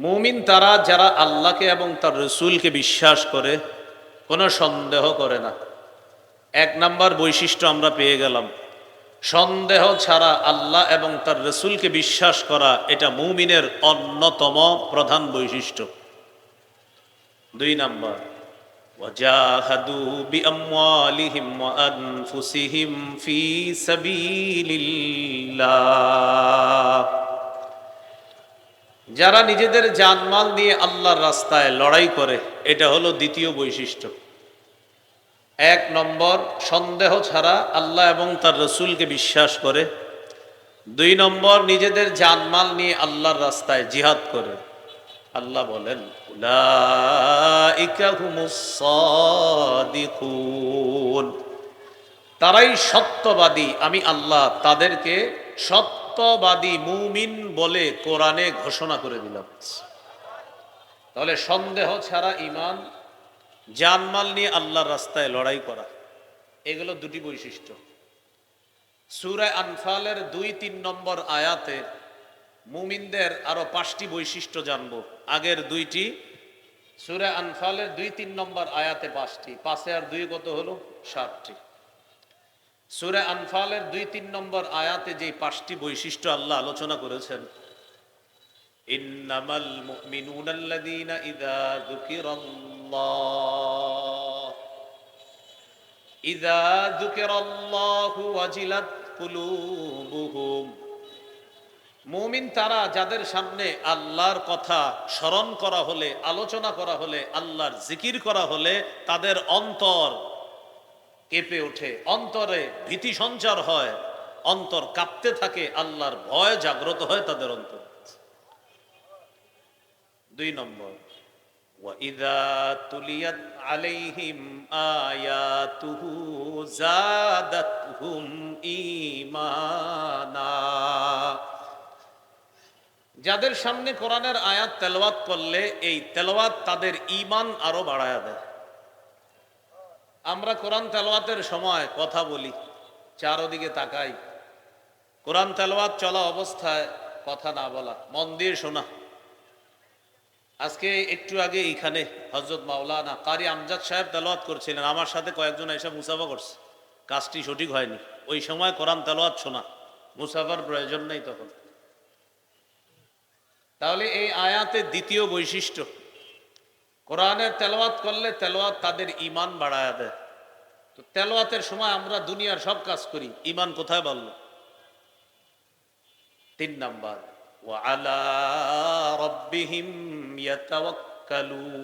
মুমিন তারা যারা আল্লাহকে এবং তার রসুলকে বিশ্বাস করে কোনো সন্দেহ করে না এক নাম্বার বৈশিষ্ট্য আমরা পেয়ে গেলাম সন্দেহ ছাড়া আল্লাহ এবং তার রসুলকে বিশ্বাস করা এটা মুমিনের অন্যতম প্রধান বৈশিষ্ট্য দুই নাম্বার وجاهدوا بأموالهم وأنفسهم في سبيل الله যারা নিজেদের জানমাল নিয়ে আল্লাহর রাস্তায় লড়াই করে, এটা হলো দ্বিতীয় বৈশিষ্ট্য। এক নম্বর, সন্দেহ ছাড়া আল্লাহ এবং তার রসুলকে বিশ্বাস করে। দুই নম্বর, নিজেদের জানমাল নিয়ে আল্লাহর রাস্তায় জিহাদ করে। আল্লাহ বলেন। তারাই সত্যবাদী, আমি আল্লাহ তাদেরকে সত্যবাদী মুমিন বলে কোরআনে ঘোষণা করে দিলাম। তাহলে সন্দেহ ছাড়া ইমান জানমাল নিয়ে আল্লাহর রাস্তায় লড়াই করা, এগুলো দুটি বৈশিষ্ট্য। সুরায় আনফালের দুই তিন নম্বর আয়াতে মুমিনদের আরও পাঁচটি বৈশিষ্ট্য জানব। আগের দুইটি, সুরে আনফালের দুই তিন নম্বর আয়াতে পাঁচটি পাশে আর দুই কত হলো? সাতটি। সুরে আনফালের দুই তিন নম্বর আয়াতে যে পাঁচটি বৈশিষ্ট্য আল্লাহ আলোচনা করেছেন, ইন্নামাল মুমিনুনা আল্লাযীনা ইযা যুকিরাল্লাহ। ইযা যুকিরাল্লাহু ওয়াজিলাত কুলুবুহুম। মুমিন তারা যাদের সামনে আল্লাহর কথা স্মরণ করা হলে, আলোচনা করা হলে, আল্লাহর জিকির করা হলে, তাদের অন্তর কেঁপে ওঠে অন্তরে ভীতি সঞ্চার হয় অন্তর কাঁপতে থাকে আল্লাহর ভয় জাগ্রত হয় তাদের অন্তর দুই নম্বর وَإِذَا تُلِيَتْ عَلَيْهِمْ آيَاتُهُ زَادَتْهُمْ إِيمَانًا যাদের সামনে কোরআনের আয়াত তেলাওয়াত করলে এই তেলাওয়াত তাদের ঈমান আরো বাড়ায়া দেয় আমরা কোরআন তেলাওয়াতের সময় কথা বলি, চারোদিকে তাকাই। কোরআন তেলাওয়াত চলা অবস্থায় কথা না বলা, মন দিয়ে শোনা। আজকে একটু আগে এইখানে হজরত মাওলানা কারি আমজাদ সাহেব তেলাওয়াত করছিলেন, আমার সাথে কয়েকজন এসে মুসাফা করছে। কাজটি সঠিক হয়নি, ওই সময় কোরআন তেলাওয়াত শোনা, মুসাফার প্রয়োজন নেই তখন। তাহলে এই আয়াতের দ্বিতীয় বৈশিষ্ট্য কোরআনের তেলাওয়াত করলে তেলাওয়াত তাদের ইমান বাড়ায় দেয় তো তেলাওয়াতের সময় আমরা দুনিয়ার সব কাজ করি ইমান কোথায় বলল তিন নাম্বার وعلى ربهم يتوكلون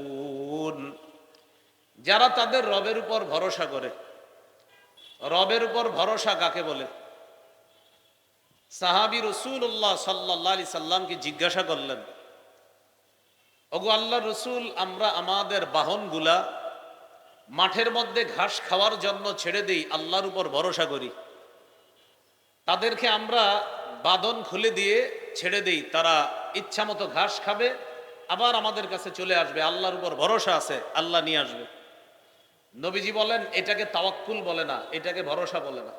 যারা তাদের রবের উপর ভরসা করে রবের উপর ভরসা কাকে বলে সাহাবি রসুল্লাহ সাল্লাহ আলি সাল্লামকে জিজ্ঞাসা করলেন ওগো আল্লাহ রসুল, আমরা আমাদের বাহনগুলা মাঠের মধ্যে ঘাস খাওয়ার জন্য ছেড়ে দিই, আল্লাহর উপর ভরসা করি। তাদেরকে আমরা বাঁধন খুলে দিয়ে ছেড়ে দেই, তারা ইচ্ছা মতো ঘাস খাবে, আবার আমাদের কাছে চলে আসবে, আল্লাহর উপর ভরসা আছে, আল্লাহ নিয়ে আসবে। নবীজি বলেন, এটাকে তাওয়াক্কুল বলে না, এটাকে ভরসা বলে না।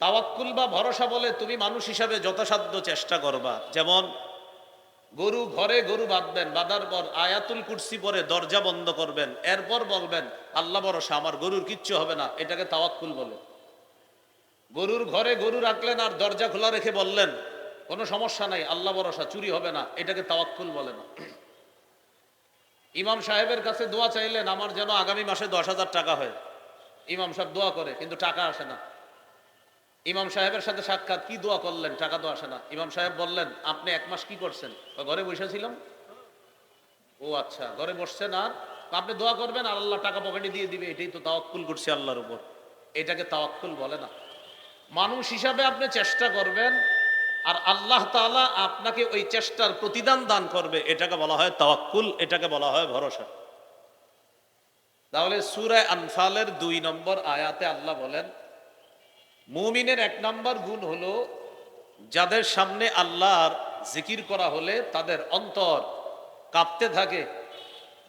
তাওয়াক্কুল বা ভরসা বলে তুমি মানুষ হিসাবে যথাসাধ্য চেষ্টা করবা, যেমন গরু ঘরে গরু বাঁধবেন, বাঁধার পর আয়াতুল কুরসি পরে দরজা বন্ধ করবেন, এরপর বলবেন, আল্লাহ ভরসা, আমার গরুর কিচ্ছু হবে না, এটাকে তাওয়াক্কুল বলে। গরুর ঘরে গরু রাখলেন আর দরজা খোলা রেখে বললেন, কোনো সমস্যা নাই, আল্লাহ ভরসা, চুরি হবে না, এটাকে তাওয়াক্কুল বলে না। ইমাম সাহেবের কাছে দোয়া চাইলেন, আমার যেন আগামী মাসে দশ হাজার টাকা হয়। ইমাম সাহেব দোয়া করে, কিন্তু টাকা আসে না। ইমাম সাহেবের সাথে সাক্ষাৎ, কি দোয়া করলেন? টাকা তো আসে না। ইমাম সাহেব বললেন, আপনি এক মাস কি করছেন? ঘরে বসেছিলাম ও আচ্ছা ঘরে বসছেন আর? আপনি দোয়া করবেন আর আল্লাহ টাকা পকেটে দিয়ে দিবে, এটাই তো তাওয়াক্কুল করছে আল্লাহর উপর। এটাকে তাওয়াক্কুল বলে না। মানুষ হিসাবে আপনি চেষ্টা করবেন আর আল্লাহ তাআলা আপনাকে ওই চেষ্টার প্রতিদান দান করবে। এটাকে বলা হয় তাওয়াক্কুল, এটাকে বলা হয় ভরসা। তাহলে সুরায় আনফালের দুই নম্বর আয়াতে আল্লাহ বলেন মুমিনের এক নম্বর গুণ হলো যাদের সামনে আল্লাহর জিকির করা হলে তাদের অন্তর কাঁপতে থাকে,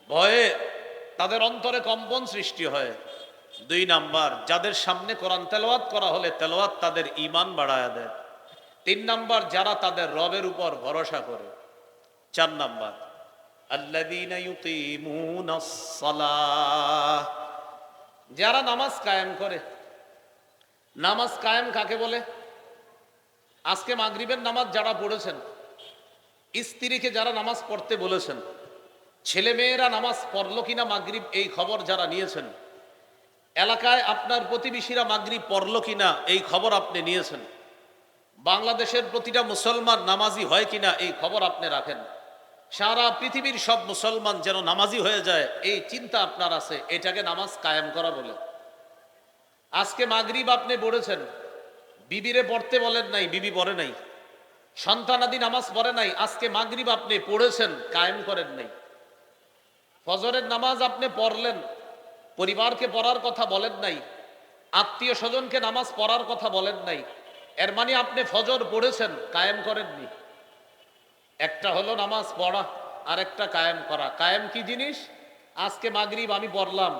ভয়ে তাদের অন্তরে কম্পন সৃষ্টি হয়। দুই নাম্বার, যাদের সামনে কোরআন তেলাওয়াত করা হলে তেলাওয়াত তাদের ইমান বাড়ায় দেয়। তিন নাম্বার, যারা তাদের রবের উপর ভরসা করে। চার নাম্বার যারা নামাজ কায়েম করে নামাজ কায়েম কাকে বলে? আজকে মাগরিবের নামাজ যারা পড়েছেন, স্ত্রীকে যারা নামাজ পড়তে বলেছেন ছেলে মেয়েরা নামাজ পড়ল কিনা মাগরিব এই খবর যারা নিয়েছেন, এলাকায় আপনার প্রতিবেশীরা মাগরিব পড়ল কিনা এই খবর আপনি নিয়েছেন, বাংলাদেশের প্রতিটা মুসলমান নামাজি হয় কিনা এই খবর আপনি রাখেন। সারা পৃথিবীর সব মুসলমান যেন নামাজি হয়ে যায়, এই চিন্তা আপনার আছে, এটাকে নামাজ কায়েম করা বলে। আজকে মাগরিব আপনি পড়েছেন বিবিরে পড়তে বলেন নাই, বিবি পড়ে নাই। সন্তানাদি নামাজ পড়ে নাই, আজকে মাগরিব আপনি পড়েছেন, কায়েম করেন নাই। ফজরের নামাজ আপনি পড়লেন, পরিবারকে পড়ার কথা বলেন নাই, আত্মীয় স্বজনকে নামাজ পড়ার কথা বলেন নাই, এর মানে আপনি ফজর পড়েছেন, কায়েম করেননি একটা হলো নামাজ পড়া আর একটা কায়েম করা। কায়েম কি জিনিস? আজকে মাগরিব আমি পড়লাম,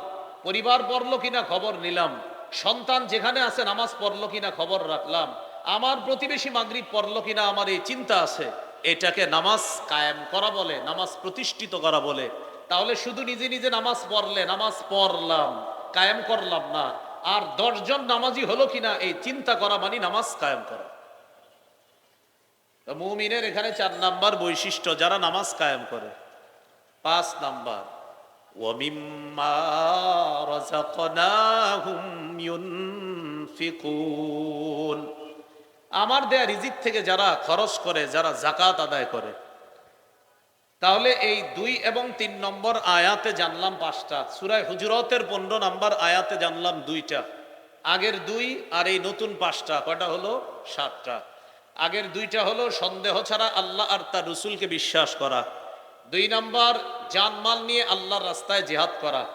পরিবার পড়ল কিনা খবর নিলাম। সন্তান যেখানে আছে, নামাজ পড়ল কিনা খবর রাখলাম। আমার প্রতিবেশী মাগরিব পড়ল কিনা, আমার এই চিন্তা আছে। এটাকে নামাজ কায়েম করা বলে, নামাজ প্রতিষ্ঠিত করা বলে। তাহলে শুধু নিজে নিজে নামাজ পড়লে, নামাজ পড়লাম, কায়েম করলাম না। আর দশজন নামাজি হলো কিনা, এই চিন্তা করা মানে নামাজ কায়েম করা। মুমিনের এখানে চার নাম্বার বৈশিষ্ট্য, যারা নামাজ কায়েম করে। পাঁচ নাম্বার ومما رزقناهم ينفقون. আমার দেয়া রিজিক থেকে যারা খরচ করে, যারা জাকাত আদায় করে, তাহলে এই দুই এবং তিন নম্বর আয়াতে জানলাম পাঁচটা। সুরায় হুজরতের পনেরো নম্বর আয়াতে জানলাম দুইটা। আগের দুই আর এই নতুন পাঁচটা, কয়টা হলো? সাতটা। আগের দুইটা হলো সন্দেহ ছাড়া আল্লাহ আর তার রসুলকে বিশ্বাস করা। দুই নম্বর, জানমাল নিয়ে আল্লাহর রাস্তায় জেহাদ করা।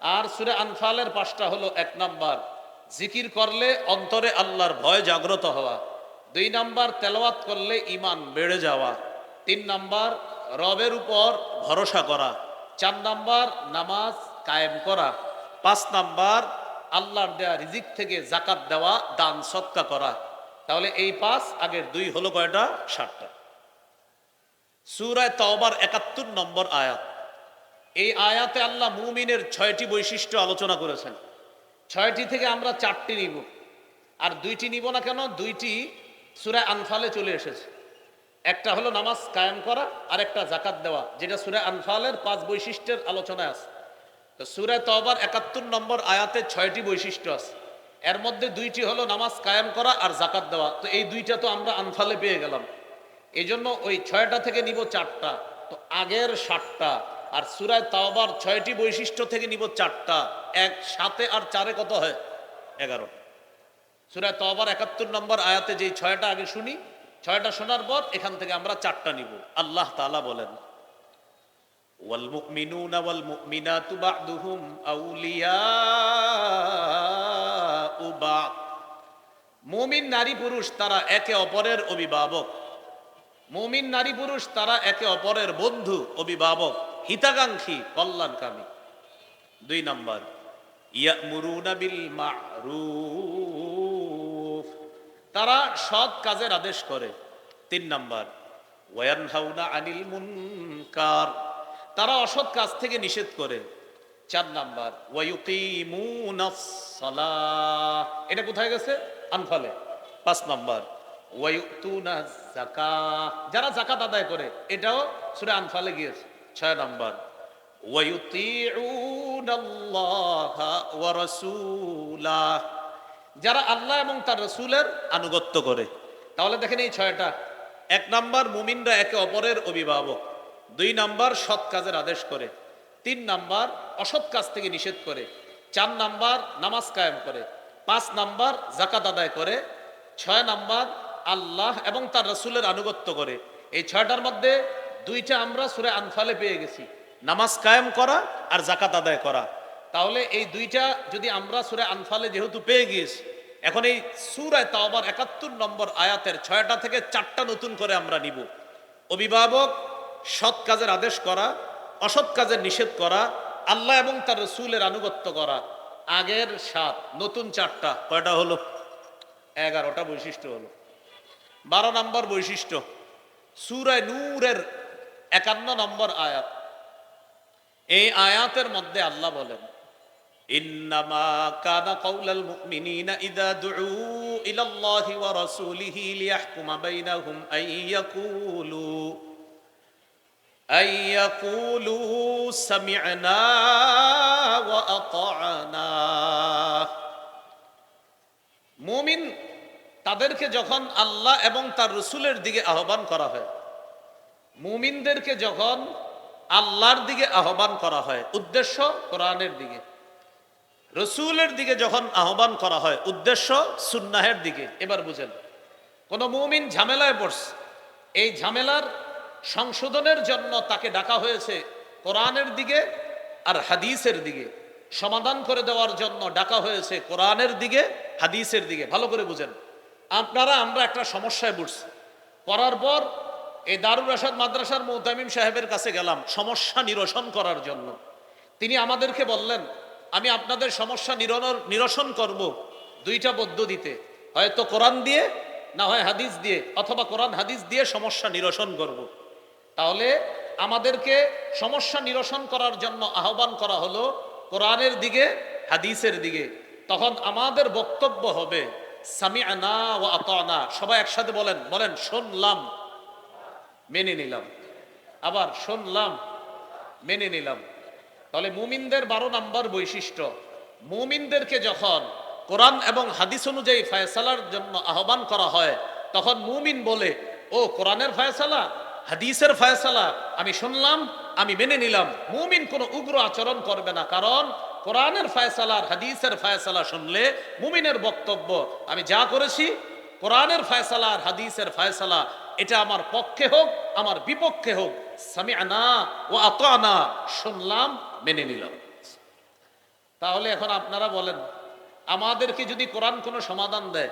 আর সুরে আনফালের পাঁচটা হলো এক নম্বর, জিকির করলে অন্তরে আল্লাহর ভয় জাগ্রত হওয়া। দুই নাম্বার, তেলাওয়াত করলে ইমান বেড়ে যাওয়া। তিন নাম্বার, রবের উপর ভরসা করা। চার নাম্বার, নামাজ কায়েম করা। পাঁচ নাম্বার, আল্লাহর দেয়া রিজিক থেকে জাকাত দেওয়া, দান সৎকা করা। তাহলে এই পাঁচ, আগের দুই হলো কয়টা? ষাটটা সুরায় তওবার একাত্তর নম্বর আয়াত। এই আয়াতে আল্লাহ মুমিনের ছয়টি বৈশিষ্ট্য আলোচনা করেছেন। ছয়টি থেকে আমরা চারটি নিব। আর দুইটি নিব না কেন? দুইটি সুরায় আনফালে চলে এসেছে। একটা হলো নামাজ কায়েম করা আর একটা জাকাত দেওয়া, যেটা সুরায় আনফালের পাঁচ বৈশিষ্ট্যের আলোচনায় আছে। তো সুরায় তওবার একাত্তর নম্বর আয়াতে ছয়টি বৈশিষ্ট্য আছে। এর মধ্যে দুইটি হলো নামাজ কায়েম করা আর জাকাত দেওয়া। তো এই দুইটা তো আমরা আনফালে পেয়ে গেলাম। এই জন্য ওই ছয়টা থেকে নিব চারটা তো আগের ষাটটা আর সুরায় তাওবার ছয়টি বৈশিষ্ট্য থেকে নিব চারটা এক সাতে আর চারে কত হয় এগারো সুরায় তাওবার একাত্তর নম্বর আয়াতে যেই ছয়টা আগে শুনি ছয়টা শোনার পর এখান থেকে আমরা চারটা নিব আল্লাহ তাআলা বলেন والمؤمنون والمؤمنات بعضهم أولياء بعض মুমিন নারী পুরুষ তারা একে অপরের অভিভাবক মুমিন নারী পুরুষ, তারা একে অপরের বন্ধু, অভিভাবক, হিতাকাঙ্ক্ষী, কল্যাণকামী। দুই নম্বর তারা সৎ কাজের আদেশ করে। তিন নম্বর আনিল মুনকার। তারা অসৎ কাজ থেকে নিষেধ করে। চার নাম্বার এটা কোথায় গেছে? আনফালে। পাঁচ নাম্বার যারা যাকাত আদায় করে, এটাও সূরা আনফালে গিয়েছে। ছয় নাম্বার যারা আল্লাহ এবং তার রসুলের আনুগত্য করে। তাহলে দেখেন এই ছয়টা। এক নাম্বার, মুমিনরা একে অপরের অভিভাবক। দুই নাম্বার, সৎ কাজের আদেশ করে। তিন নাম্বার, অসৎ কাজ থেকে নিষেধ করে। চার নাম্বার, নামাজ কায়েম করে। পাঁচ নাম্বার জাকাত আদায় করে। ছয় নাম্বার আল্লাহ এবং তার রসুলের আনুগত্য করে। এই ছয়টার মধ্যে দুইটা আমরা সুরে আনফালে পেয়ে গেছি। নামাজ কায়েম করা আর জাকাত আদায় করা। তাহলে এই দুইটা যদি আমরা সুরে আনফালে যেহেতু পেয়ে গিয়েছি, এখন এই সুরায় তাওবার একাত্তর নম্বর আয়াতের ছয়টা থেকে চারটা নতুন করে আমরা নিব। অভিভাবক, সৎ কাজের আদেশ করা, অসৎ কাজের নিষেধ করা, আল্লাহ এবং তার রসুলের আনুগত্য করা। আগের সাত, নতুন চারটা, কয়টা হলো? এগারোটা বৈশিষ্ট্য হলো। বারো নম্বর বৈশিষ্ট্য। সুরায় নূরের একান্ন নম্বর আয়াত। এই আয়াতের মধ্যে আল্লাহ বলেন, ইন্নামা কানা কাউলাল মুমিনিনা ইযা দুউ ইলাল্লাহি ওয়া রাসূলিহি লিয়াহকুমা বাইনাহুম আন ইয়াকুলু আন ইয়াকুলু সামি'না ওয়া আতা'না মুমিন তাদেরকে যখন আল্লাহ এবং তার রসুলের দিকে আহ্বান করা হয়, মুমিনদেরকে যখন আল্লাহর দিকে আহ্বান করা হয়, উদ্দেশ্য কোরআনের দিকে, রসুলের দিকে যখন আহ্বান করা হয়, উদ্দেশ্য সুন্নাহের দিকে, এবার বুঝেন, কোন মুমিন ঝামেলায় পড়ছে, এই ঝামেলার সংশোধনের জন্য তাকে ডাকা হয়েছে কোরআনের দিকে আর হাদিসের দিকে, সমাধান করে দেওয়ার জন্য ডাকা হয়েছে কোরআনের দিকে, হাদিসের দিকে, ভালো করে বুঝেন। আপনারা, আমরা একটা সমস্যায় পড়ছি। পড়ার পর এই দারুল রাশাদ মাদ্রাসার মোহতামিম সাহেবের কাছে গেলাম সমস্যা নিরসন করার জন্য। তিনি আমাদেরকে বললেন, আমি আপনাদের সমস্যা নিরনর, নিরসন করব দুইটা পদ্ধতিতে। হয়তো কোরআন দিয়ে, না হয় হাদিস দিয়ে, অথবা কোরআন, হাদিস দিয়ে সমস্যা নিরসন করব। তাহলে আমাদেরকে সমস্যা নিরসন করার জন্য আহ্বান করা হলো, কোরআনের দিকে, হাদিসের দিকে। তখন আমাদের বক্তব্য হবে সামিআনা ও আতানা। সবাই একসাথে বলেন বলেন, শুনলাম। মেনে নিলাম। আবার, শুনলাম। মেনে নিলাম। তাহলে মুমিনদের বারো নাম্বার বৈশিষ্ট্য, মুমিনদেরকে যখন কোরআন এবং হাদিস অনুযায়ী ফায়সালার জন্য আহ্বান করা হয়, তখন মুমিন বলে, ও, কোরআনের ফায়সালা, হাদিসের ফায়সালা, আমি শুনলাম, আমি মেনে নিলাম। মুমিন কোনো উগ্র আচরণ করবে না, কারণ কোরআনের ফায়সালা আর হাদিসের ফায়সালা শুনলে মুমিনের বক্তব্য, আমি যা করেছি, কোরআনের ফায়সালা আর হাদিসের ফায়সালা, এটা আমার পক্ষে হোক, আমার বিপক্ষে হোক, সামিআনা ও আতানা শুনলাম, মেনে নিলাম। তাহলে এখন আপনারা বলেন, আমাদেরকে যদি কোরআন কোনো সমাধান দেয়,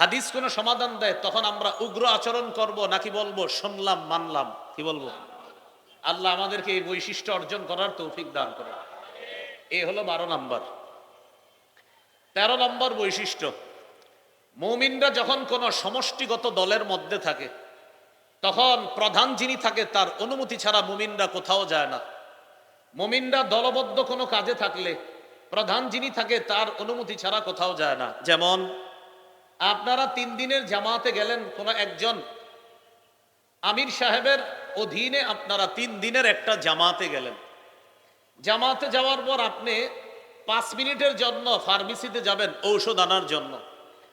হাদিস কোনো সমাধান দেয়, তখন আমরা উগ্র আচরণ করব নাকি বলব, শুনলাম, মানলাম, কি বলব? আল্লাহ আমাদেরকে এই বৈশিষ্ট্য অর্জন করার তৌফিক দান করে এই হলো বারো নাম্বার। তেরো নম্বর বৈশিষ্ট্য মৌমিনরা যখন কোনো সমষ্টিগত দলের মধ্যে থাকে তখন প্রধান যিনি থাকে তার অনুমতি ছাড়া মুমিনরা কোথাও যায় না। মুমিনরা দলবদ্ধ কোনো কাজে থাকলে প্রধান যিনি থাকে তার অনুমতি ছাড়া কোথাও যায় না। যেমন? আপনারা তিন দিনের জামাতে গেলেন কোনো একজন আমির সাহেবের অধীনে আপনারা তিন দিনের একটা জামাতে গেলেন। জামাতে যাওয়ার পর আপনি পাঁচ মিনিটের জন্য ফার্মেসিতে যাবেন, ঔষধ আনার জন্য।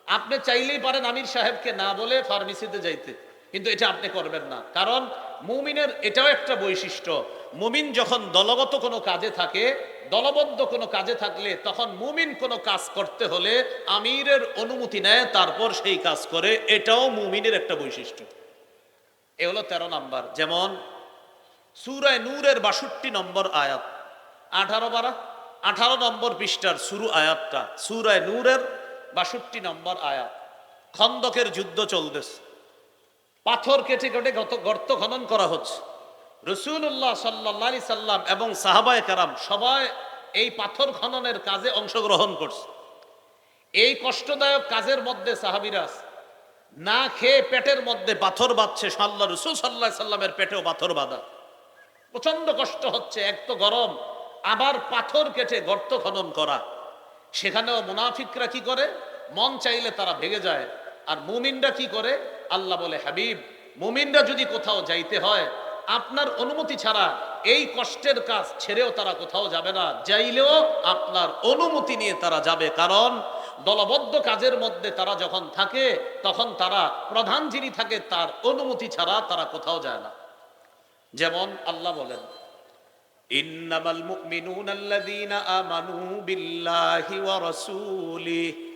আপনি চাইলেই পারেন আমির সাহেবকে না বলে ফার্মেসিতে যাইতে, কিন্তু এটা আপনি করবেন না। কারণ মুমিনের এটাও একটা বৈশিষ্ট্য, মুমিন যখন দলগত কোনো কাজে থাকে, দলবদ্ধ কোনো কাজে থাকলে তখন মুমিন কোনো কাজ করতে হলে আমিরের অনুমতি নেয়, তারপর সেই কাজ করে। এটাও মুমিনের একটা বৈশিষ্ট্য। এ হলো তেরো নাম্বার। যেমন সুরায় নূরের বাষট্টি নম্বর আয়াত। আঠারো বারা? আঠারো নম্বর পৃষ্ঠার শুরু আয়াতটা, সুরায় নূরের বাষট্টি নম্বর আয়াত। খন্দকের যুদ্ধ চলতেছে। পাথর কেটে কেটে গত গর্ত খনন করা হচ্ছে। রসুল্লাহ সাল্লি সাল্লাম এবং সাহাবায় কারাম সবাই এই পাথর খননের কাজে অংশগ্রহণ করছে। এই কষ্টদায়ক কাজের মধ্যে সাহাবিরাজ না খেয়ে পেটের মধ্যে পাথর বাঁধছে সাল্লাহ রসুল সাল্লাহ সাল্লামের পেটেও পাথর বাঁধা। প্রচণ্ড কষ্ট হচ্ছে, এক তো গরম আবার পাথর কেটে গর্ত খনন করা। সেখানেও মুনাফিকরা কি করে? মন চাইলে তারা ভেঙে যায়। আর মুমিনরা কি করে? আল্লাহ বলে, হাবিব, মুমিনরা যদি কোথাও যাইতে হয়, আপনার অনুমতি ছাড়া এই কষ্টের কাজ ছেড়েও তারা কোথাও যাবে না। যাইলেও আপনার অনুমতি নিয়ে তারা যাবে। কারণ দলবদ্ধ কাজের মধ্যে তারা যখন থাকে, তখন তারা প্রধান যিনি থাকে, তার অনুমতি ছাড়া তারা কোথাও যায় না। যেমন আল্লাহ বলেন ইন্নামাল মুমিনুনা আল্লাযীনা আমানু বিল্লাহি ওয়া রাসূলিহি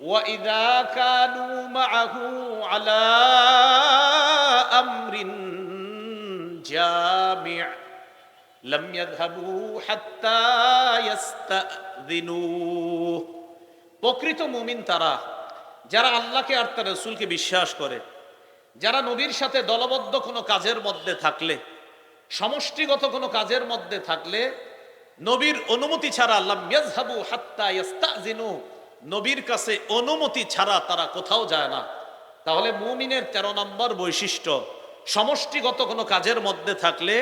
وإذا كانوا معه على أمر جامع لم يذهبوا حتى يستأذنوه প্রকৃত মুমিন তারা যারা আল্লাহকে আর তার রসুলকে বিশ্বাস করে যারা নবীর সাথে দলবদ্ধ কোনো কাজের মধ্যে থাকলে সমষ্টিগত কোনো কাজের মধ্যে থাকলে নবীর অনুমতি ছাড়া আল্লাহ ইয়াজহাবু হাত্তা ইয়াস্তাজিনু। নবীর কাছে অনুমতি ছাড়া তারা কোথাও যায় না। তাহলে মুমিনের তেরো নম্বর বৈশিষ্ট্য, সমষ্টিগত কোনো কাজের মধ্যে থাকলে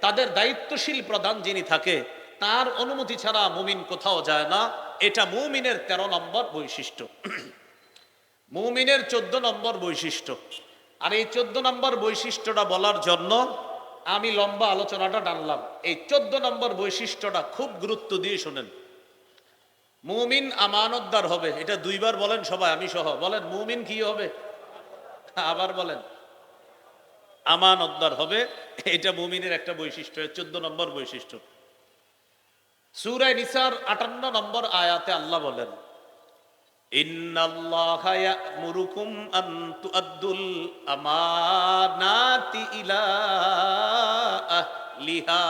তাদের দায়িত্বশীল প্রধান যিনি থাকে, তার অনুমতি ছাড়া মুমিন কোথাও যায় না। এটা মুমিনের ১৩ নম্বর বৈশিষ্ট্য। মুমিনের চোদ্দ নম্বর বৈশিষ্ট্য। আর এই চোদ্দ নম্বর বৈশিষ্ট্যটা বলার জন্য আমি লম্বা আলোচনাটা টানলাম। এই চোদ্দ নম্বর বৈশিষ্ট্যটা খুব গুরুত্ব দিয়ে শোনেন। মুমিন আমানতদার হবে। এটা দুইবার বলেন সবাই, আমি সহ। বলেন, মুমিন কি হবে? আবার বলেন, আমানতদার হবে। এটা মুমিনের একটা বৈশিষ্ট্য চোদ্দ নম্বর বৈশিষ্ট্য। সুরায় নিসার আটান্ন নম্বর আয়াতে আল্লাহ বলেন ইন্নাল্লাহা ইয়া'মুরুকুম আন তুআদ্দুল আমানাতি ইলা আহলিহা।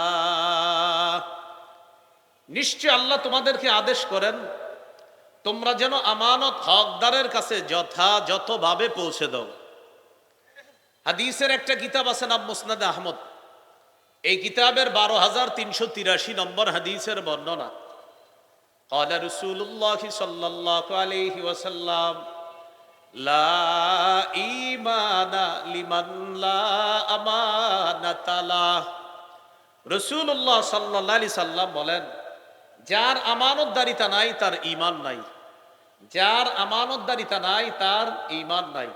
নিশ্চয় আল্লাহ তোমাদেরকে আদেশ করেন, তোমরা যেন আমানত হকদারের কাছে যথাযথভাবে পৌঁছে দাও। হাদিসের একটা কিতাব আছে নাম মুসনাদ আহমদ। এই কিতাবের বারো হাজার তিনশো তিরাশি নম্বর হাদিসের বর্ণনা। قال رسول الله صلى الله عليه وسلم لا إيمان لمن لا أمانة له রসুল্লাহ সাল্লাহ আলি সাল্লাম বলেন যার আমানতদারিতা নাই তার ইমান নাই যার আমানতদারিতা নাই তার ইমান নাই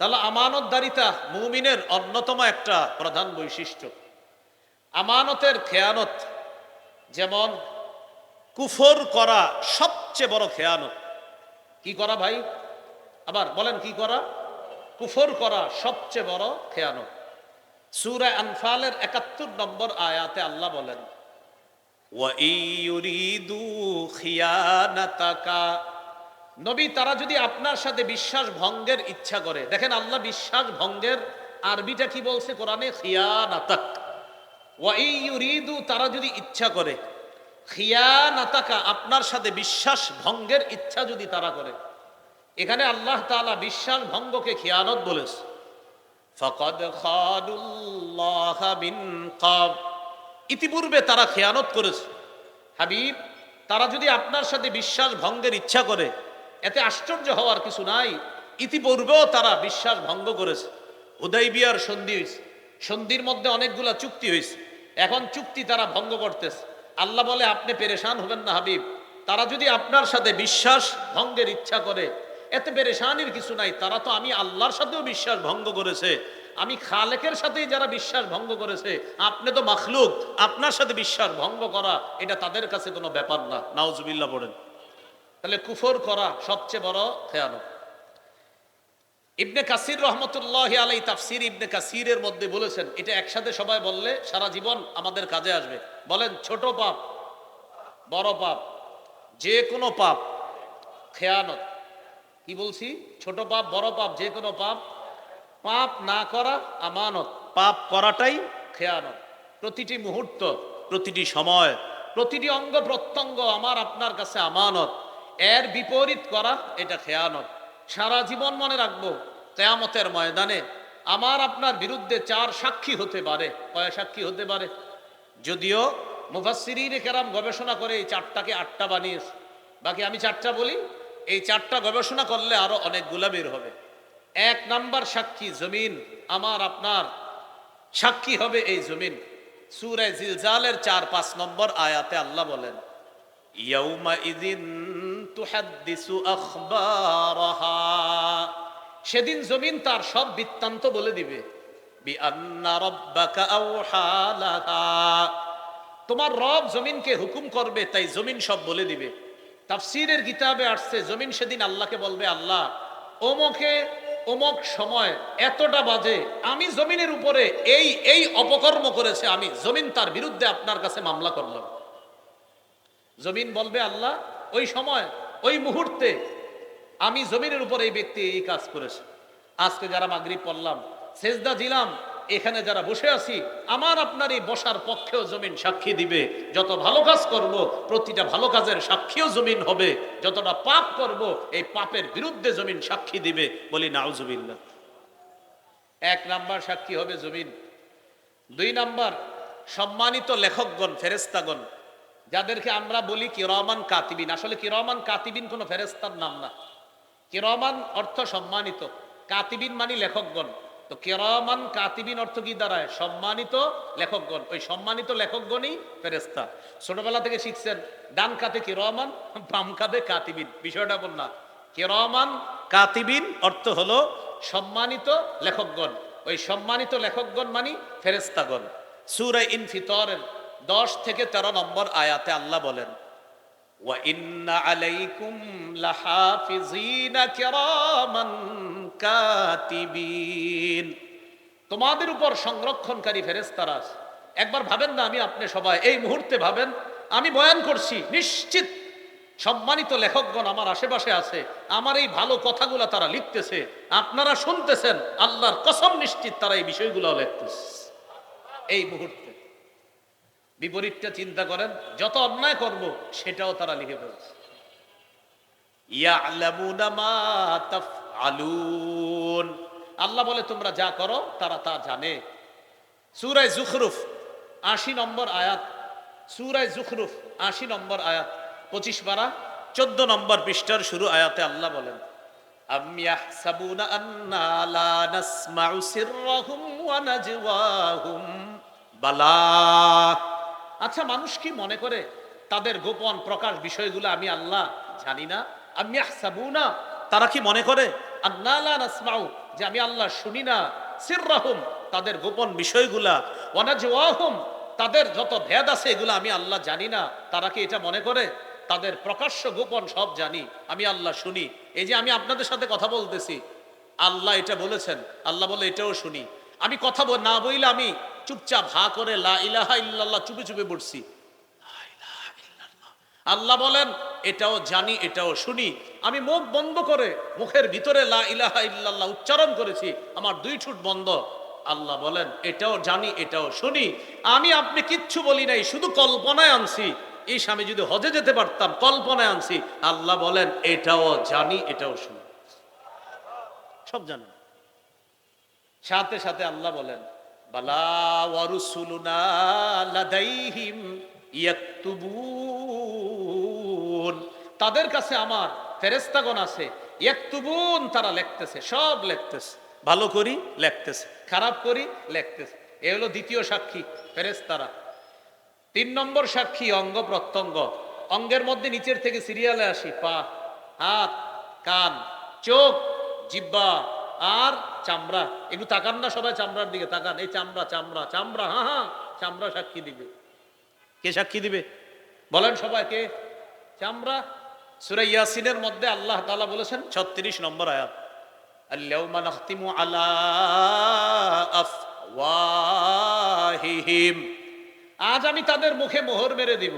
তাহলে আমানতদারিতা মুমিনের অন্যতম একটা প্রধান বৈশিষ্ট্য আমানতের খেয়ানত যেমন কুফর করা সবচেয়ে বড় খেয়ানত। কি করা ভাই? আবার বলেন কি করা? কুফর করা সবচেয়ে বড় খেয়ানত। সুরা আনফালের একাত্তর নম্বর আয়াতে আল্লাহ বলেন নবী, তারা যদি আপনার সাথে বিশ্বাস ভঙ্গের ইচ্ছা করে, দেখেন আল্লাহ বিশ্বাস ভঙ্গের আরবিটা কি বলছে কোরআনে? খিয়ানাতাক। ওয়াইয়ুরিদু তারা যদি ইচ্ছা করে খিয়ানাতাকা, আপনার সাথে বিশ্বাস ভঙ্গের ইচ্ছা যদি তারা করে। এখানে আল্লাহ তাআলা বিশ্বাস ভঙ্গকে খিয়ানত বলেছে। ইতিপূর্বে তারা খেয়ানত করেছে। হাবিব, তারা যদি আপনার সাথে বিশ্বাস ভঙ্গের ইচ্ছা করে, এতে আশ্চর্য হওয়ার কিছু নাই। ইতিপূর্বেও তারা বিশ্বাস ভঙ্গ করেছে। উদয় বিয়ার সন্ধি হয়েছে সন্ধির মধ্যে অনেকগুলা চুক্তি হয়েছে এখন চুক্তি তারা ভঙ্গ করতেছে। আল্লাহ বলে, আপনি পেরেশান হবেন না, হাবিব। তারা যদি আপনার সাথে বিশ্বাস ভঙ্গের ইচ্ছা করে, এতে পেরেশানির কিছু নাই। তারা তো আমি আল্লাহর সাথেও বিশ্বাস ভঙ্গ করেছে। আমি খালেকের সাথেই যারা বিশ্বাস ভঙ্গ করেছে, আপনি তো মাখলুক। আপনার সাথে বিশ্বাস ভঙ্গ করা, এটা তাদের কাছে কোনো ব্যাপার না। নাউজুবিল্লাহ পড়েন। তাহলে কুফর করা সবচেয়ে বড় খেয়ানত। ইবনে কাসির রহমতুল্লাহ আলাই তাফসির ইবনে কাসিরের মধ্যে বলেছেন, এটা একসাথে সবাই বললে সারা জীবন আমাদের কাজে আসবে। বলেন, ছোট পাপ, বড় পাপ যে কোনো পাপ, খেয়ানত। কি বলছি? ছোট পাপ, বড় পাপ যে কোনো পাপ পাপ না করা আমানত। পাপ করাটাই খেয়ানত। প্রতিটি মুহূর্ত, প্রতিটি সময়, প্রতিটি অঙ্গ প্রত্যঙ্গ আমার আপনার কাছে আমানত। এর বিপরীত করা, এটা খেয়ানত। সারা জীবন মনে রাখব, কেয়ামতের ময়দানে আমার আপনার বিরুদ্ধে চার সাক্ষী হতে পারে। কয় সাক্ষী হতে পারে? যদিও মুফাসিরিন কেরাম গবেষণা করে এই চারটাকে আটটা বানিয়েছে বাকি আমি চারটা বলি, এই চারটা গবেষণা করলে আরও অনেকগুলা বের হবে। এক নাম্বার সাক্ষী জমিন, আমার আপনার সাক্ষী হবে এই জমিন। সুরে জিলজালের চার পাঁচ নম্বর আয়াতে আল্লাহ বলেন ইয়াউমা ইদিন সেদিন জমিন তার সব বৃত্তান্ত বলে দিবে। তোমার রব জমিনকে হুকুম করবে, তাই জমিন সব বলে দিবে। তাফসিরের কিতাবে আসছে, জমিন সেদিন আল্লাহকে বলবে, আল্লাহ ওমকে অমক সময় এতটা বাজে, আমি জমিনের উপরে এই এই অপকর্ম করেছে আমি, জমিন তার বিরুদ্ধে আপনার কাছে মামলা করলাম। জমিন বলবে, আল্লাহ ওই সময়, ওই মুহূর্তে আমি জমিনের উপর এই ব্যক্তি এই কাজ করেছে। আজকে যারা মাগরিব পড়লাম, সেজদা দিলাম, এখানে যারা বসে আছি, আমার আপনার এই বসার পক্ষেও জমিন সাক্ষী দিবে। যত ভালো কাজ করব, প্রতিটা ভালো কাজের সাক্ষীও জমিন হবে। যতটা পাপ করব, এই পাপের বিরুদ্ধে জমিন সাক্ষী দিবে বলি নাউজুবিল্লাহ। এক নাম্বার সাক্ষী হবে জমিন। দুই নাম্বার, সম্মানিত লেখকগণ ফেরেস্তাগণ যাদেরকে আমরা বলি কিরমান কাতিবিন। আসলে কিরমান কাতিবিন কোনো ফেরেস্তার নাম না। কিরমান অর্থ সম্মানিত, কাতিবিন মানি লেখকগণ। তো কেরামান কাতিবিন অর্থ কি দাঁড়ায়? সম্মানিত লেখকগণ। ওই সম্মানিত লেখকগণই ফেরেস্তা ছোটবেলা থেকে শিখছেন, ডান কাতে কেরমান, বাম কাতে কাতিবিন। বিষয়টা বল না। কেরমান কাতিবিন অর্থ হলো সম্মানিত লেখকগণ। ওই সম্মানিত লেখকগণ মানি ফেরেস্তাগণ সুরে ইনফিতরের দশ থেকে তেরো নম্বর আয়াতে আল্লাহ বলেন وإن عليكم لحافظين كراما কাতিবিন তোমাদের উপর সংরক্ষণকারী ফেরেস্তারা আছে। একবার ভাবেন না আমি আপনি সবাই এই মুহূর্তে ভাবেন আমি বয়ান করছি নিশ্চিত সম্মানিত লেখকগণ আমার আশেপাশে আছে আমার এই ভালো কথাগুলো তারা লিখতেছে আপনারা শুনতেছেন আল্লাহর কসম নিশ্চিত তারা এই বিষয়গুলো লিখতেছে এই মুহূর্তে বিপরীতটা চিন্তা করেন, যত অন্যায় করব, সেটাও তারা লিখে ফেলছে। আল্লাহ বলে, তোমরা যা করো, তারা তা জানে। সূরায়ে জুখরুফ 80 নম্বর আয়াত। সূরায়ে জুখরুফ 80 নম্বর আয়াত 25 পারা 14 নম্বর পৃষ্ঠার শুরু আয়াতে আল্লাহ বলেন বালা। আচ্ছা মানুষ কি মনে করে তাদের গোপন প্রকাশ বিষয়গুলো আমি আল্লাহ জানি না? আমি না তারা কি মনে করে? যে আমি আল্লাহ শুনি না। সিররাহুম, তাদের গোপন বিষয়গুলা। ওয়ানাজওয়াহুম তাদের যত ভেদ আছে এগুলো আমি আল্লাহ জানি না। তারা কি এটা মনে করে? তাদের প্রকাশ্য গোপন সব জানি, আমি আল্লাহ শুনি। এই যে আমি আপনাদের সাথে কথা বলতেছি, আল্লাহ এটা বলেছেন, আল্লাহ বলে এটাও শুনি। আমি কথা না বইলে আমি চুপচাপ হা করে লা ইলাহা ইল্লাল্লাহ চুপে চুপে পড়ছি। আল্লাহ বলেন, এটাও জানি, এটাও শুনি। আমি মুখ বন্ধ করে মুখের ভিতরে লা ইলাহা উচ্চারণ করেছি, আমার দুই ঠুট বন্ধ। আল্লাহ বলেন, এটাও জানি, এটাও শুনি। আমি আপনি কিচ্ছু বলি নাই, শুধু কল্পনায় আনছি। এই স্বামী যদি হজে যেতে পারতাম, কল্পনায় আনছি। আল্লাহ বলেন, এটাও জানি, এটাও শুনি। সব জানেন। সাথে সাথে আল্লাহ বলেন বালা ওয়ারুসুলুনা তাদের কাছে আমার ফেরেস্তাগণ আছে, ইয়াকতুবুন, তারা লিখতেছে, সব লিখতেছে। ভালো করি, লিখতেছে। খারাপ করি, লিখতেছে। এ হলো দ্বিতীয় সাক্ষী ফেরেস্তারা তিন নম্বর সাক্ষী, অঙ্গ প্রত্যঙ্গ। অঙ্গের মধ্যে নিচের থেকে সিরিয়ালে আসি, পা, হাত, কান, চোখ জিব্বা আর চামড়া, একটু তাকান না সবাই চামড়ার দিকে, তাকান। এই চামড়া চামড়া চামড়া হ্যাঁ হ্যাঁ চামড়া সাক্ষী দিবে। কে সাক্ষী দিবে? বলেন সবাই কে? চামড়া? সুরা ইয়াসিনের মধ্যে আল্লাহ তালা বলেছেন, ছত্রিশ নম্বর আয়াত আজ আমি তাদের মুখে মোহর মেরে দিব।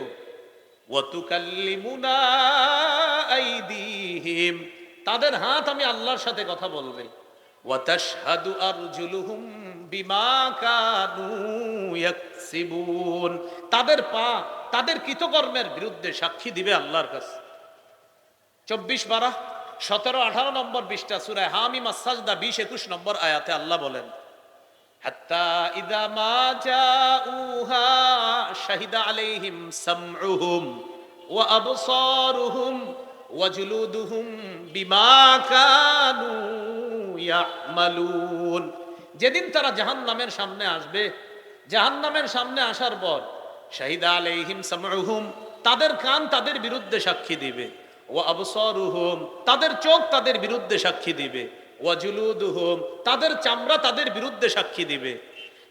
তাদের হাত আমি আল্লাহর সাথে কথা বলবে। তাদের পা, তাদের কৃতকর্মের বিরুদ্ধে সাক্ষী দিবে আল্লাহর কাছে। চব্বিশ বারা, সতেরো, আঠারো নম্বর বিশটা সুরায় হামিম সাজদা বিশ, একুশ নম্বর আয়াতে আল্লাহ বলেন, হাত্তা ইদা শাহিদা ওয়া বিমা কানু ইয়ামালুন। যেদিন তারা জাহান্নামের সামনে আসবে, জাহান্নামের সামনে আসার পর শাহিদা আলাইহিম সামউহুম, তাদের কান তাদের বিরুদ্ধে সাক্ষী দিবে। ও আবসরুহুম, তাদের চোখ তাদের বিরুদ্ধে সাক্ষী দিবে। ওয়াজুলুদুহুম তাদের চামড়া তাদের বিরুদ্ধে সাক্ষী দিবে।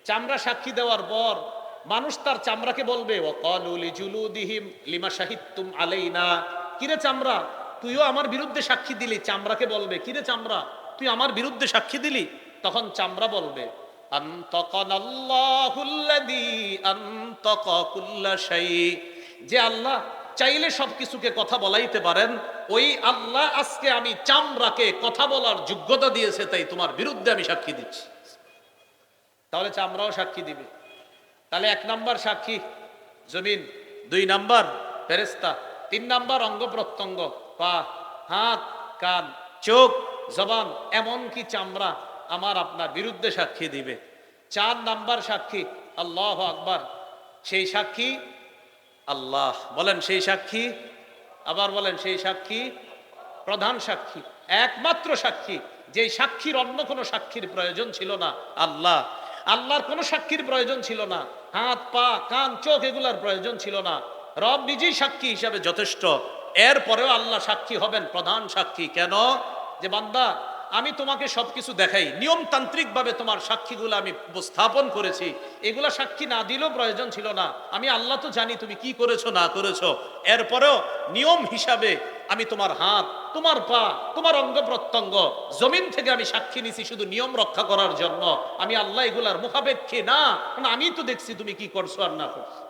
চামড়া সাক্ষী দেওয়ার পর মানুষ তার চামড়াকে বলবে ও কলুলি জুলুদিহিম লিমা শাহিদতুম আলাইনা? কিরে চামড়া, তুইও আমার বিরুদ্ধে সাক্ষী দিলি। চামড়াকে বলবে, কিরে চামড়া তুই আমার বিরুদ্ধে সাক্ষী দিলি, তখন চামড়া বলবে যে আল্লাহ চাইলে সবকিছুকে কথা বলাইতে পারেন, ওই আল্লাহ আজকে আমি চামড়াকে কথা বলার যোগ্যতা দিয়েছে, তাই তোমার বিরুদ্ধে আমি সাক্ষী দিচ্ছি। তাহলে চামড়াও সাক্ষী দিবে। তাহলে এক নাম্বার সাক্ষী, জমিন, দুই নাম্বার ফেরেস্তা তিন নাম্বার অঙ্গ প্রত্যঙ্গ, পা, হাত, কান চোখ, জবান, এমনকি চামড়া আমার আপনার বিরুদ্ধে সাক্ষী দিবে। চার নাম্বার সাক্ষী, আল্লাহ আকবার। সেই সাক্ষী, আল্লাহ। বলেন সেই সাক্ষী, আবার বলেন সেই সাক্ষী, প্রধান সাক্ষী, একমাত্র সাক্ষী। যে সাক্ষীর অন্য কোনো সাক্ষীর প্রয়োজন ছিল না, আল্লাহ। আল্লাহর কোনো সাক্ষীর প্রয়োজন ছিল না, হাত, পা, কান, চোখ এগুলার প্রয়োজন ছিল না। রব নিজেই সাক্ষী হিসাবে যথেষ্ট। এরপরেও আল্লাহ সাক্ষী হবেন, প্রধান সাক্ষী। কেন? যে বান্দা, আমি তোমাকে সবকিছু দেখাই। নিয়মতান্ত্রিকভাবে তোমার সাক্ষীগুলো আমি উপস্থাপন করেছি। এগুলা সাক্ষী না দিলেও প্রয়োজন ছিল না। আমি আল্লাহ তো জানি তুমি কি করেছ, না করেছ। এরপরেও নিয়ম হিসাবে আমি তোমার হাত, তোমার পা, তোমার অঙ্গ প্রত্যঙ্গ, জমিন থেকে আমি সাক্ষী নিছি শুধু নিয়ম রক্ষা করার জন্য। আমি আল্লাহ এগুলার মুখাপেক্ষে না। আমি তো দেখছি তুমি কি করছ আর না করছ।